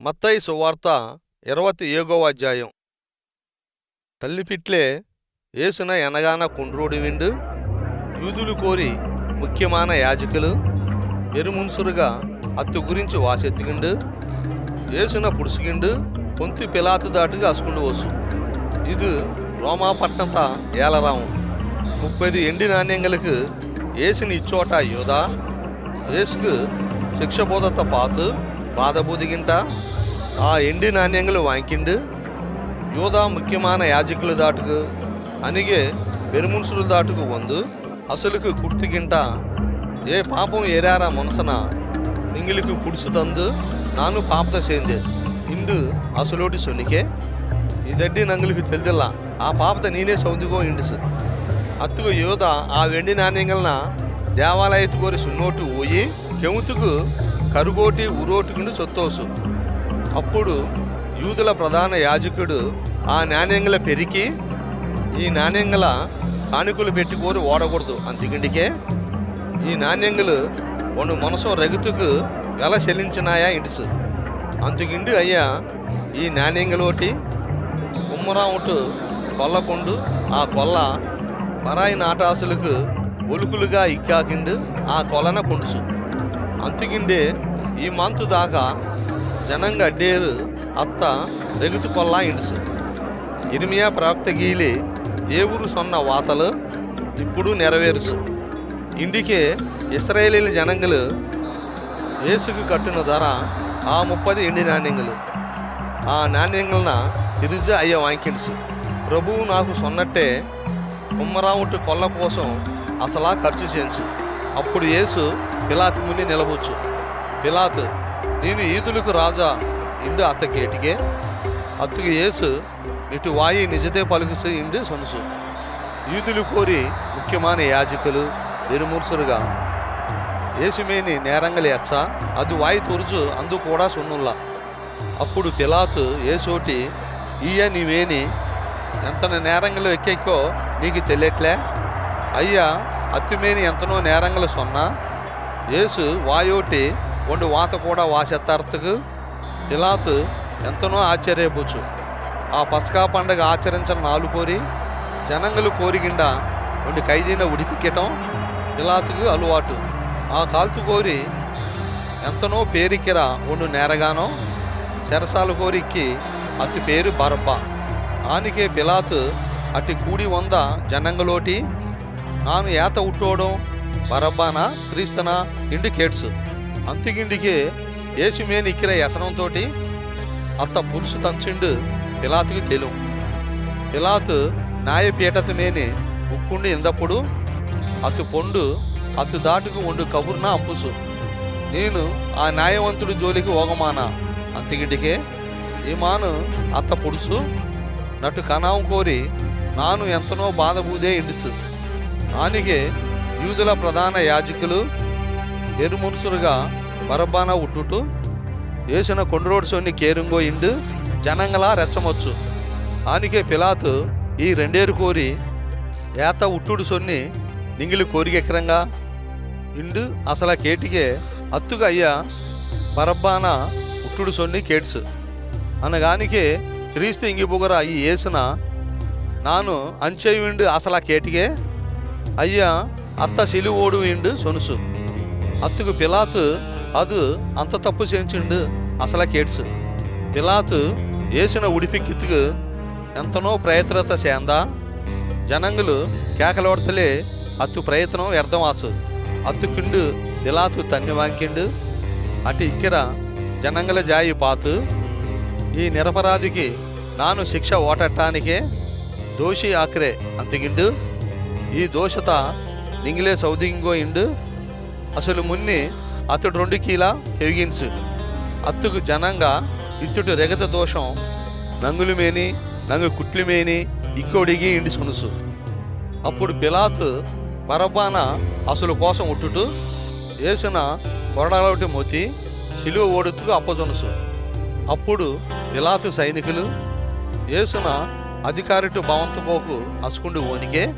మత్తయి సువార్త ఇరవతి ఏగో అధ్యాయం. తల్లిపిట్లే ఏసున ఎనగాన కుండ్రోడి విండు యూదులు కోరి ముఖ్యమైన యాజకులు ఎరుమున్సురుగా అత్తు గురించి వాసెత్తిగిండు ఏసున పుడుసుగిండు పొంతి పిలాతు దాటుగా అసుకుండు వచ్చు ఇది రోమా ఏలరాము. ముప్పది ఎండి నాణ్యంగలకు ఏసుని ఇచ్చోట యోధా ఏసుకు శిక్షబోధత పాతు బాధబూదిగింట ఆ ఎండి నాణ్యంగులు వాంకిండు యూదా ముఖ్యమైన యాజకులు దాటుకు అనిగే పెరుమున్సులు దాటుకు వందు అసలుకు కుర్తిగింట ఏ పాపం ఏరారా మనసన నింగిలికి పుడుసుతందు నాను పాపత సేందే ఇండు అసలోటి సొనికే ఇదడ్డి నంగులకు తెలిదిల్ల ఆ పాపత నేనే సౌదిగో ఇండుసు అత్తుకు యోధ ఆ వెండి నాణ్యంగలన దేవాలయత్తు కోరి సున్నోటు పోయి కెముతుకు కరుగోటి ఉరోటుకుండు చొత్తోసు అప్పుడు యూదుల ప్రధాన యాజకుడు ఆ నాణ్యంగల పెరికి ఈ నాణ్యంగల కానుకలు పెట్టుకోరు ఓడకూడదు అంతకిండికే ఈ నాణ్యంగులు వను మనసు రగుతుకు వెల చెల్లించినాయా ఇంటిసు. అంతకిండి అయ్యా ఈ నాణ్యంగలోటి ఉమ్మరాముటు కొల్లకొండు ఆ కొల్ల పరాయి నాటాసులకు ఒలుకులుగా ఇక్కాకిండు ఆ కొలన కొండుసు. అంతుకిండే ఈ మంత్ దాకా జనంగా డేరు అత్త రెగుతు కొల్లా ఇండుసు. ఇరిమియా ప్రాప్త గీలి దేవుడు సొన్న వాతలు ఇప్పుడు నెరవేరుసు. ఇండికే ఇస్రాయేలీల జనంగులు ఏసుకు కట్టిన ధర ఆ ముప్పది ఎండి నాణ్యంగులు. ఆ నాణ్యంగులన తిరిగి అయ్య వాంకిడ్స్. ప్రభువు నాకు సొన్నట్టే కుమ్మరావుటి కొల్ల కోసం అసలా ఖర్చు చేయించు. అప్పుడు యేసు పిలాతు ముందు నిలవచ్చు పిలాతు నేను ఈదులకు రాజా. ఇందు అత్త కేటికే అత్తుకు యేసు ఇటు వాయి నిజతే పలుకుసు ఇందు సొనుసు. ఈదులు కోరి ముఖ్యమైన యాజకులు ఎరుమూర్సురుగా యేసుమేని నేరంగలు ఎచ్చ అది వాయి తొరుచు అందు కూడా సున్నుల్లా. అప్పుడు పిలాతు ఏసోటి ఈయ నీవేని? ఎంత నేరంగలు ఎక్కెక్కో నీకు తెలియట్లే? అయ్యా అత్తిమేని ఎంతనో నేరంగలు సొన్నా. యేసు వాయోటి ఒండు వాత కూడా వాసెత్తార్తకు. పిలాతు ఎంతనో ఆశ్చర్యపోచు ఆ పసకా పండగ ఆచరించిన నాలు కోరి జనంగులు కోరిగిండ ఒండి ఖైదీన ఉడిపిక్కటం పిలాతుకు అలవాటు. ఆ కాల్తు కోరి ఎంతనో పేరిక్కిరా ఒండు నేరగానో చెరసాల కోరికి అతి పేరు బరబ్బ. ఆనికే పిలాతు అటు కూడి వంద జనంగలోటి నాను ఏత ఉట్టుకోవడం బరబ్బానా క్రీస్తనా ఇండికేట్స్ అంతిగిండికి ఏసుమేని ఇక్కిర యసనంతోటి అత్త పురుషు తంచిండు పిలాతుకి తెలు. పిలాతు న్యాయపీఠతమేని ఉక్కుండి ఇందప్పుడు అతు పొండు అతు దాటుకు ఉండు కబుర్న అంపుసు. నేను ఆ న్యాయవంతుడి జోలికి ఓగమానా? అంతిగింటికే ఈ మాను అత్త పొడుసు. నటు కనాం కోరి నాను ఎంతనో బాధబూదే ఇండుసు. ఆనిగే యూదుల ప్రధాన యాజకులు ఎరుమురుసురుగా బరబ్బాన ఉట్టుటు వేసిన కొండరోడు కేరుంగో ఇండు జనంగలా రెచ్చమొచ్చు. ఆనికే పిలాతు ఈ రెండేరు కోరి ఏత ఉట్టుడు సొన్ని నింగిలి కోరికెక్కరంగా ఇండు అసలు కేటికే అత్తుగా అయ్యా బరబ్బాన ఉట్టుడు సొన్ని కేట్స్ అనగానికే క్రీస్తు ఇంగిబుగర ఈ ఏసున నాను అంచేయుండు అసలు కేటికే అయ్యా అత్త సిలువోడు ఇండు సొనుసు. అత్తుకు పిలాతు అదు అంత తప్పు చేయించిండు అసలు కేట్స్ పిలాతు వేసిన ఉడిపిక్కిత్తుకు ఎంతనో ప్రయత్నత సేందా జనంగులు కేకలోడతలే అత్తు ప్రయత్నం వ్యర్థమాసు. అత్తుకుండు పిలాతు తన్ని వాంకిండు. అటు ఇక్కిర జనంగల జాయి పాతు. ఈ నిరపరాధికి నాను శిక్ష ఓటట్టానికే దోషి ఆఖరే అంతగిండు. ఈ దోషత నింగిలే సౌదింగో ఇండు అసలు మున్ని అతడు రెండు కీలా ఎవిగిన్సు అత్తుకు జనంగా ఇత్తుడు రెగత దోషం నంగులు మేని నంగు కుట్లు మేని ఇండి సునుసు. అప్పుడు పిలాత్ బరబ్బాన అసలు కోసం ఉట్టుటు వేసిన కొరడాలొటి మోతి సిలువ ఓడుతూ అప్పజొనుసు అప్పుడు పిలాతు సైనికులు వేసిన అధికారిటు భవంతపోకు అసుకుండు ఓనికే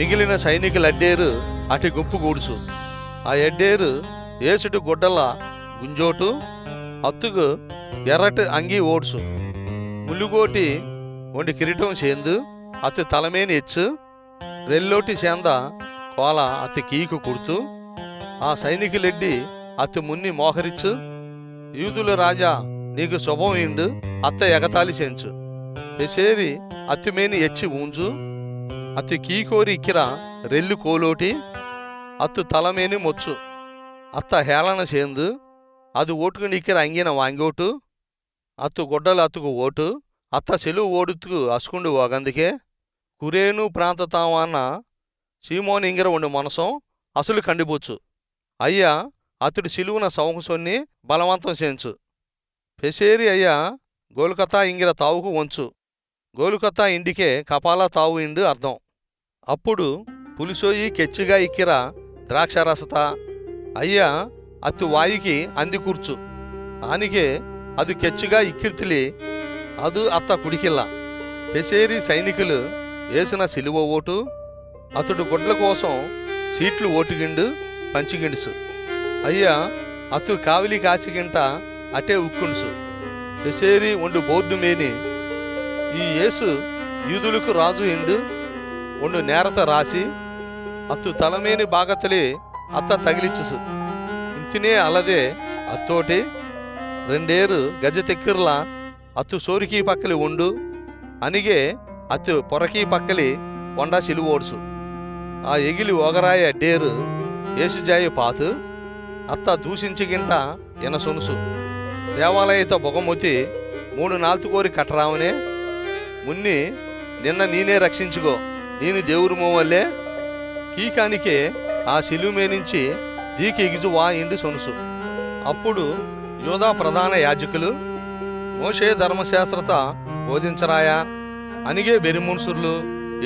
మిగిలిన సైనికుల అడ్డేరు అటు గుంపు గూడుసు. ఆ ఎడ్డేరు ఏసుటు గుడ్డల గుంజోటు అత్తుకు ఎర్రటి అంగి ఓడుసు. ముల్లుగోటి వండి కిరీటం చేందు అతి తలమేని ఎచ్చు రెల్లోటి చేంద కోల అతి కీకు కుడుతు. ఆ సైనికులెడ్డి అతి మున్ని మోహరిచ్చు యూదుల రాజా నీకు శుభం ఇండు అత్త ఎగతాళి చేంచు. పెసేరి అతిమేని ఎచ్చి ఊంచు అతి కీకోరి ఇక్కిర రెల్లు కోలోటి అత్తు తలమేని మొచ్చు. అత్త హేళన చేందు అది ఓటుకు నిక్కిర అంగిన వాంగోటు అత్తు గొడ్డలు అత్తుకు ఓటు అత్త సెలువు ఓడుతుకు అసుకుండు ఒగందుకే కురేను ప్రాంతతావాన్న సీమోని ఇంగిర ఉండి మనసం అసలు కండిపోచ్చు అయ్యా అతడి సిలువున సౌంసొన్ని బలవంతం చేయించు పెసేరి అయ్యా గోల్కతా ఇంగిర తావుకు వంచు. గోలుకతా ఇండికే కపాల తావు ఇండు అర్థం అప్పుడు పులిసోయి కెచ్చిగా ఇక్కిర ద్రాక్షరసత అయ్యా అత్తు వాయికి అంది కూర్చు ఆనికే అది కెచ్చిగా ఇక్కిర్తిలి ಅದು ಅತ್ತ ಕುಡಿಕಿಲ್ಲ పెసేరి సైనికులు వేసిన సిలువ ఓటు అతడు గొడ్ల కోసం సీట్లు ఓటుగిండు పంచిగిండుసు అయ్యా అతు కావిలి కాచిగింట అటే ఉక్కుండుసు పెసేరి ఒండు బోర్డు మేని ఈ యేసు యూదులకు రాజు ఇండు ఒండు నేరత రాసి అత్తు తలమేని బాగతలే అత్త తగిలిచ్చు. ఇంతినే అలదే అత్తోటి రెండేరు గజ తెక్కిర్లా అత్తు సోరికి పక్కలి ఉండు అనిగే అత్తు పొరకి పక్కలి వండా సిలువోడుసు ఆ ఎగిలి ఒగరాయ డేరు ఏసుజాయి పాతు అత్త దూషించిగింట ఎనసొనుసు దేవాలయత బొగమొతి మూడు నాల్తుకోరి కట్టరావనే మున్ని నిన్న నేనే రక్షించుకో. నేను దేవుడు మోవల్లే కీకానికే ఆ సిలుమే నుంచి దీకి ఎగిజు వా ఇండి సొనుసు. అప్పుడు యోధా ప్రధాన యాజకులు మోషే ధర్మశాస్త్రత బోధించరాయా? అనిగే బెరిమున్సుర్లు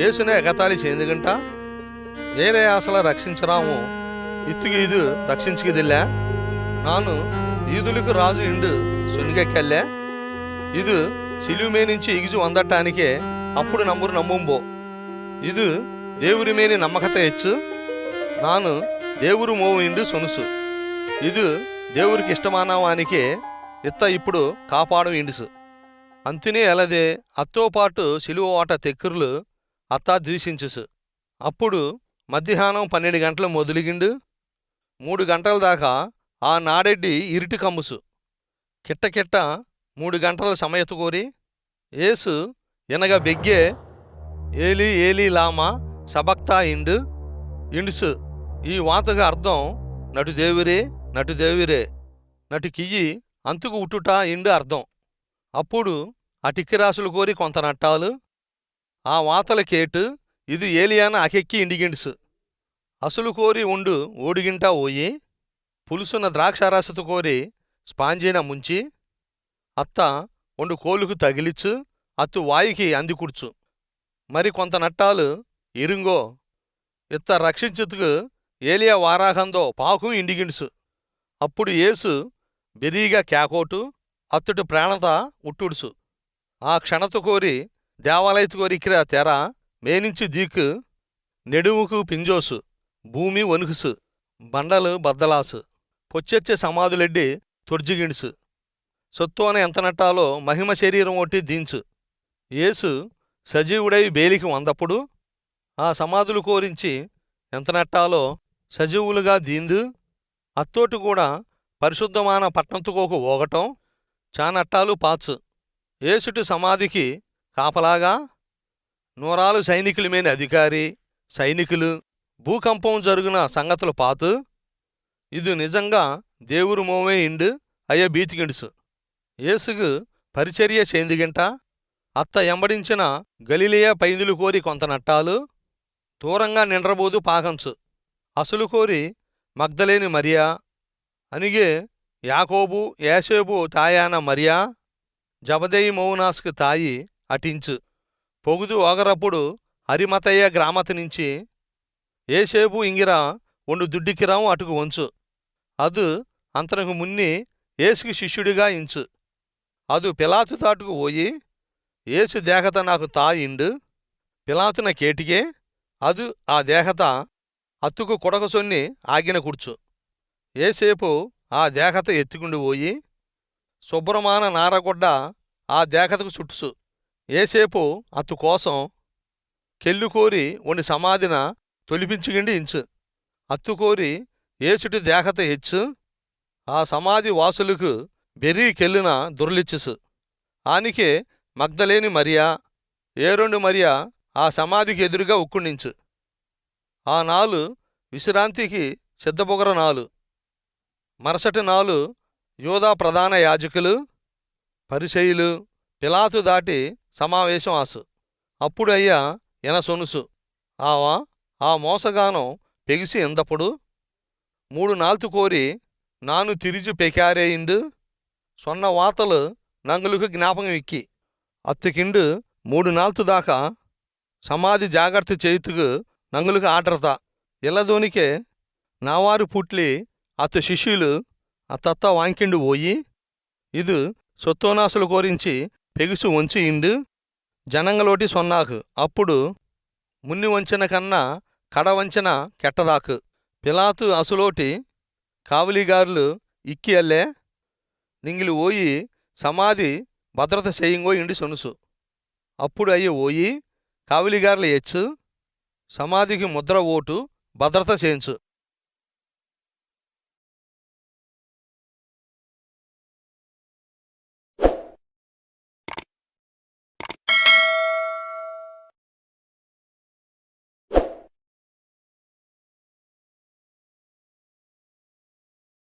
ఏసునే ఎగతాళి చేందుగంట ఏరే అసలు రక్షించరాము. ఇత్తుకి ఇది రక్షించుకుదిల్లే? నాను ఈదులకు రాజు ఇండు సునిగెక్కల్లే? ఇది సిలుమే నుంచి ఇగిజు వందటానికే అప్పుడు నమ్మురు నమ్ముంబో. ఇది దేవురి మేని నమ్మకత హెచ్చు నాను దేవురు మోవు ఇండు సొనుసు. ఇది దేవురికి ఇష్టమానవానికే ఇత్త ఇప్పుడు కాపాడు ఇండుసు. అంతినే అలదే అత్తో పాటు సిలువ ఆట తెక్కుర్లు అత్తా దూషించుసు అప్పుడు మధ్యాహ్నం పన్నెండు గంటలు మొదలిగిండు మూడు గంటల దాకా ఆ నాడెడ్డి ఇరుటి కమ్ముసు. కిట్ట కిట్ట మూడు గంటల సమయత కోరి ఏసు ఎనగ బెగ్గే ఏలి ఏలి లామా సబక్తా ఇండు ఇండుసు. ఈ వాతగా అర్థం నటు దేవిరే నటు దేవిరే నటు కియ్యి అంతుకు ఉట్టుట ఇండు అర్థం. అప్పుడు అటిక్కిరాసులు కోరి కొంత నట్టాలు. ఆ వాతల కేటు ఇది ఏలియాన అకెక్కి ఇండిగిండుసు. అసలు కోరి ఉండు ఓడిగింటా ఓయి పులుసున్న ద్రాక్షారసత కోరి స్పాంజీన ముంచి అత్త ఒండు కోలుకు తగిలిచ్చు అత్తు వాయికి అందికుడ్చు. మరి కొంత నట్టాలు ఇరుంగో ఇత్త రక్షించుతుకు ఏలియా వారాహందో పాకు ఇండిగిండ్సు అప్పుడు ఏసు బెరీగా కేకోటు అత్తుడు ప్రాణత ఉట్టుడుసు ఆ క్షణత కోరి దేవాలయతు కోరికిర తెర మేనించి దీకు నెడుముకు పింజోసు భూమి వణుకుసు బండలు బద్దలాసు పొచ్చెచ్చే సమాధులెడ్డి తొర్జిగిండుసు సొత్తోన ఎంత నట్టాలో మహిమ శరీరం ఒట్టి దించు. యేసు సజీవుడై బేలికి వందప్పుడు ఆ సమాధులు కోరించి ఎంత నట్టాలో సజీవులుగా దీందు. అత్తోటి కూడా పరిశుద్ధమాన పట్నంతుకోకు ఓగటం చానట్టాలు పాచు. ఏసుటి సమాధికి కాపలాగా నూరాలు సైనికులమైన అధికారి సైనికులు భూకంపం జరుగున సంగతులు పాతు. ఇది నిజంగా దేవురు మోమే ఇండు అయ్య బీతికిండుసు ఏసుగు పరిచర్య చేందిగింట అత్త ఎంబడించిన గలిలియా పైందులు కోరి కొంత నట్టాలు దూరంగా నిండ్రబోదు పాకంచు. అసలు కోరి మగ్ధలేని మరియా? అనిగే యాకోబు యాసేబు తాయాన మరియా? జబదేయి మౌనాస్కు తాయి అటించు. పొగుదు ఓగరప్పుడు హరిమతయ్య గ్రామత నుంచి ఏసేపు ఇంగిరా ఒండు దుడ్డికిరావు అటుకు వంచు. అదు అంతనకు మున్ని ఏసుకి శిష్యుడిగా ఇంచు. అది పిలాతు తాటుకు పోయి ఏసు దేహత నాకు తాయిండు పిలాతున కేటికే అదు ఆ దేహత అత్తుకు కొడకసొన్ని ఆగిన కుడ్చు ఏసేపు ఆ దేహత ఎత్తుకుండి పోయి శుభ్రమాన నారగొడ్డ ఆ దేహతకు చుట్టుసు ఏసేపు అత్తు కోసం కెల్లుకోరి సమాధిన తొలిపించుగిండి ఇంచు. అత్తుకోరి ఏసుటి దేహత హెచ్చు ఆ సమాధి వాసులకు బెర్రీకెళ్ళిన కెల్లున ఆనికే మగ్ధలేని మరియా ఏ రెండు మరియా ఆ సమాధికి ఎదురుగా ఉక్కునించు. ఆ నాలు విశ్రాంతికి సిద్ధపొగర నాలు. మరుసటి నాలు యోధా ప్రధాన యాజకులు పరిచయులు పిలాతు దాటి సమావేశం ఆసు. అప్పుడు అయ్యా ఎన సొనుసు? ఆవా ఆ మోసగానం పెగిసి ఎందప్పుడు మూడు నాల్తు కోరి నాను తిరిజు పెకారేయిండు? సొన్న వాతలు నంగులకు జ్ఞాపకం ఇక్కి అత్తుకిండు మూడు నాల్తు దాకా సమాధి జాగ్రత్త చేయుతుకు నంగులకు ఆటరత ఇల్లదోనికే నావారు పుట్లి అత్తు శిష్యులు అత్తత్త వాంకిండు పోయి ఇది సొత్తోనాసులు కోరించి పెగుసు వంచి ఇండు జనంగలోటి సొన్నాకు అప్పుడు మున్ని వంచన కన్నా కడ వంచన కెట్టదాకు పిలాతు అసులోటి కావలిగారులు ఇక్కి అల్లే నింగిలి ఓయి సమాధి భద్రత చేయింగో ఇండి సొనుసు. అప్పుడు అయ్యి ఓయి కావలిగారులు ఎచ్చు సమాధికి ముద్ర ఓటు భద్రత చేయించు.